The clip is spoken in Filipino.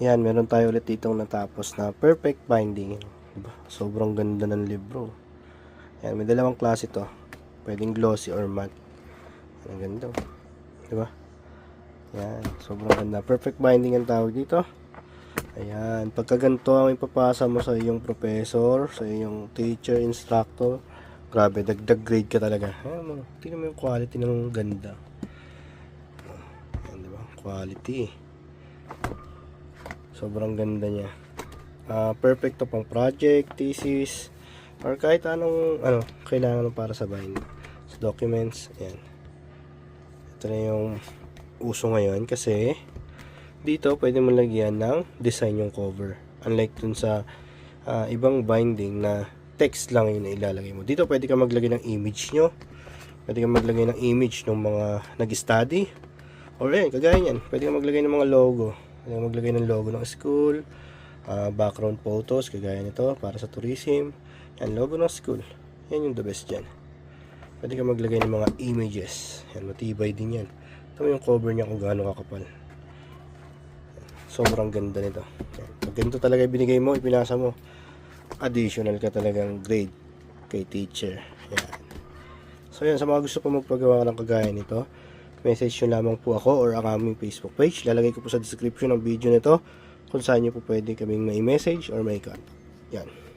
Yan, meron tayo ulit ditong natapos na perfect binding. Diba? Sobrang ganda ng libro. Yan, may dalawang klase to. Pwedeng glossy or matte. Ang ganda. Diba? Yan, sobrang ganda. Perfect binding ang tawag dito. Ayan, pagka ganito ang ipapasa mo sa iyong professor, sa iyong teacher, instructor, grabe, dagdag grade ka talaga. Ayan tingnan mo yung quality ng ganda. Ayan, diba? Quality. Sobrang ganda niya. Ah, perfect to pang project, thesis, or kahit anong ano, kailangan para sa bind. Sa documents, ayan. Ito na yung uso ngayon kasi dito pwede mo lagyan ng design yung cover. Unlike dun sa ah, ibang binding na text lang yung ilalagay mo. Dito pwede ka maglagay ng image nyo. Pwede ka maglagay ng image ng mga nag-study. Or eh, kagaya niyan. Pwede ka maglagay ng mga logo. Pwede ka maglagay ng logo ng school. ah, background photos, kagaya nito, para sa tourism. Yan, logo ng school. Yan yung the best dyan. Pwede ka maglagay ng mga images. Yan, matibay din yan. Ito yung cover niya kung gaano kakapal. Sobrang ganda nito. Yan. Pag ganito talaga binigay mo, ipinasa mo, additional ka talagang grade kay teacher. Yan. So yan, sa mga gusto po magpagawa ng kagaya nito, message nyo lamang po ako or ang aming Facebook page. Lalagay ko po sa description ng video nito kung saan nyo po pwede kaming may message or may contact. Yan.